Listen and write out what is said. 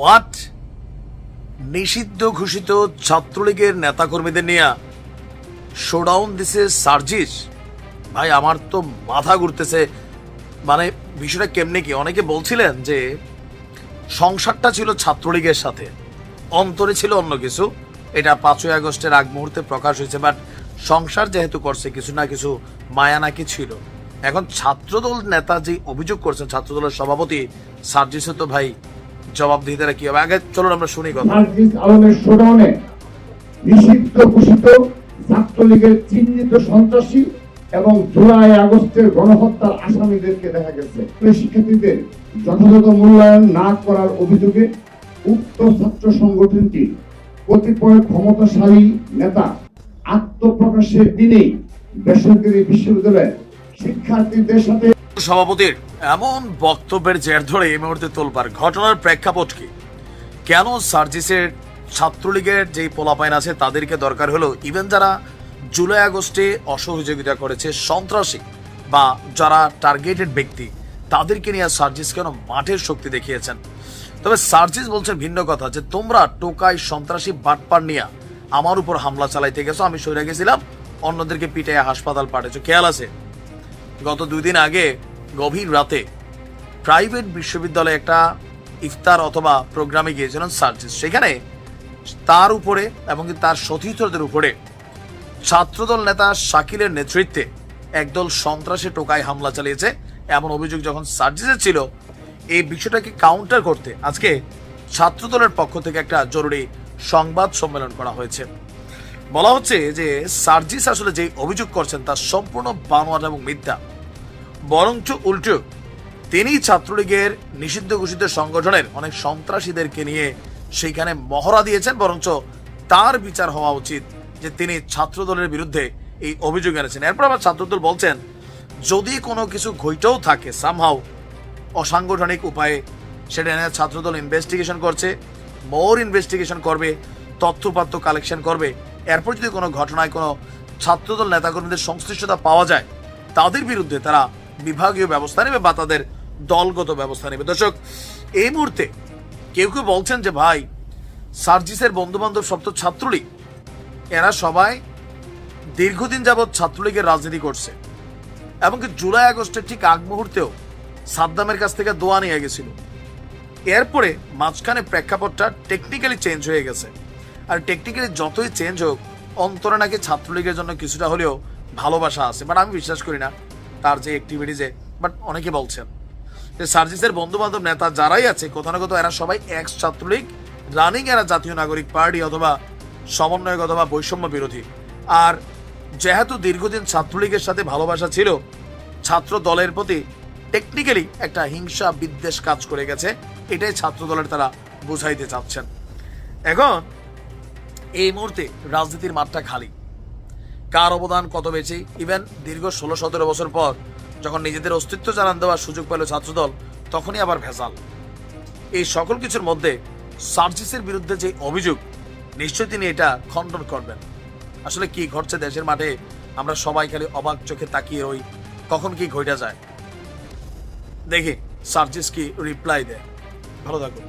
What নিষিদ্ধ ঘোষিত ছাত্রলীগের নেতাকর্মীদের নিয়ে শোডাউন দিছে সার্জিস। ভাই, আমার তো মাথা ঘুরতেছে। মানে বিষয়টা কেমনে কি? অনেকে বলছিলেন যে, সংসারটা ছিল ছাত্রলীগের সাথে। অন্তরে ছিল অন্য কিছু। এটা পাঁচই আগস্টের আগ মুহূর্তে প্রকাশ হয়েছে বাট সংসার যেহেতু করছে, কিছু না কিছু মায়া নাকি ছিল। এখন ছাত্রদল নেতা যে অভিযোগ করছেন, ছাত্রদলের সভাপতি সার্জিসে তো ভাই জবাব দিতে কি হবে? আগে চলুন আমরা শুনি কথা। সার্জিস আলমের শোডাউনে নিষিদ্ধ ঘোষিত ছাত্রলীগের চিহ্নিত সন্ত্রাসী এবং জুলাই আগস্টের গণহত্যার আসামিদেরকে দেখা গেছে। শিক্ষার্থীদের, যথাযথ মূল্যায়ন না করার অভিযোগে উক্ত ছাত্র সংগঠনটি কতিপয় ক্ষমতাশালী নেতা আত্মপ্রকাশের দিনেই বেসরকারি বিশ্ববিদ্যালয়ে শিক্ষার্থীদের সাথে সভাপতির এমন বক্তব্যের জের ধরে এই মুহূর্তে তোলবার ঘটনার প্রেক্ষাপট কি? কেন সার্জিসের ছাত্রলীগের যে পোলাপাইন আছে তাদেরকে দরকার হলো? ইভেন যারা জুলাই আগস্টে অসহযোগিতা করেছে, সন্ত্রাসী বা যারা টার্গেটেড ব্যক্তি, তাদেরকে নিয়ে সার্জিস কেন মাঠের শক্তি দেখিয়েছেন? তবে সার্জিস বলছেন ভিন্ন কথা যে, তোমরা টোকাই সন্ত্রাসী বাটপার নিয়ে আমার উপর হামলা চালাইতে গেছো, আমি সরে গেছিলাম, অন্যদেরকে পিটাইয়া হাসপাতাল পাঠিয়েছো খেয়াল আছে, গত দুই দিন আগে গভীর রাতে প্রাইভেট বিশ্ববিদ্যালয়ে একটা ইফতার অথবা প্রোগ্রামে গিয়েছিলেন সার্জিস। সেখানে তার উপরে এবং তার সতীর্থদের উপরে ছাত্রদল নেতা শাকিলের নেতৃত্বে একদল সন্ত্রাসী টোকায় হামলা চালিয়েছে। এমন অভিযোগ যখন সার্জিসের ছিল, এই বিষয়টাকে কাউন্টার করতে আজকে ছাত্রদলের পক্ষ থেকে একটা জরুরি সংবাদ সম্মেলন করা হয়েছে। বলা হচ্ছে যে সার্জিস আসলে যে অভিযোগ করছেন তা সম্পূর্ণ বানোয়াট এবং মিথ্যা। বরঞ্চ উল্টো। তিনি ছাত্রলীগের নিষিদ্ধ ঘোষিত সংগঠনের অনেক সন্ত্রাসীদেরকে নিয়ে সেইখানে মহড়া দিয়েছেন, বরঞ্চ তার বিচার হওয়া উচিত যে তিনি ছাত্রদলের বিরুদ্ধে এই অভিযোগ এনেছেন। এরপর আবার ছাত্রদল বলছেন, যদি কোনো কিছু ঘইটাও থাকে সামহাও অসাংগঠনিক উপায়ে সেটা নিয়ে ছাত্রদল ইনভেস্টিগেশন করছে মোর ইনভেস্টিগেশন করবে তথ্যপাত্র কালেকশন করবে। এরপর যদি কোনো ঘটনায় কোনো ছাত্রদল নেতাকর্মীদের সংশ্লিষ্টতা পাওয়া যায়, তাদের বিরুদ্ধে তারা বিভাগীয় ব্যবস্থা নেবে বা তাদের দলগত ব্যবস্থা নেবে। দর্শক, এই মুহূর্তে কেউ কেউ বলছেন যে, ভাই, সার্জিসের বন্ধু বান্ধব সব তো ছাত্রলীগ। এরা সবাই দীর্ঘদিন যাবৎ ছাত্রলীগের রাজনীতি করছে এমনকি জুলাই আগস্টের ঠিক আগ মুহূর্তেও সাদ্দামের কাছ থেকে দোয়া নিয়ে গেছিল। এরপরে মাঝখানে প্রেক্ষাপটটা টেকনিক্যালি চেঞ্জ হয়ে গেছে। আর টেকনিক্যালি যতই চেঞ্জ হোক, অন্তরে নাকি ছাত্রলীগের জন্য কিছুটা হলেও ভালোবাসা আছে। বাট আমি বিশ্বাস করি না তার যে অ্যাক্টিভিটিজে বাট অনেকে বলছেন যে সার্জিসের বন্ধু বান্ধব নেতা যারাই আছে, কোথাও না কোথাও এরা সবাই এক্স ছাত্রলীগ রানিং এরা জাতীয় নাগরিক পার্টি অথবা সমন্বয়ক অথবা বৈষম্য বিরোধী। আর যেহেতু দীর্ঘদিন ছাত্রলীগের সাথে ভালোবাসা ছিল, ছাত্র দলের প্রতি টেকনিক্যালি একটা হিংসা বিদ্বেষ কাজ করে গেছে, এটাই ছাত্র দলের তারা বুঝাইতে চাচ্ছেন। এখন, এই মুহূর্তে রাজনীতির মাঠটা খালি। কার অবদান কত বেশি? ইভেন দীর্ঘ ষোলো সতেরো বছর পর যখন নিজেদের অস্তিত্ব জানান দেওয়ার সুযোগ পেল ছাত্রদল, তখনই আবার ভেজাল। এই সকল কিছুর মধ্যে সার্জিসের বিরুদ্ধে যে অভিযোগ, নিশ্চয়ই তিনি এটা খণ্ডন করবেন। আসলে কি ঘটছে দেশের মাঠে, আমরা সবাই খালি অবাক চোখে তাকিয়ে রই, কখন কি ঘটা যায়? দেখি, সার্জিস কি রিপ্লাই দেয়। ভালো থাকুন।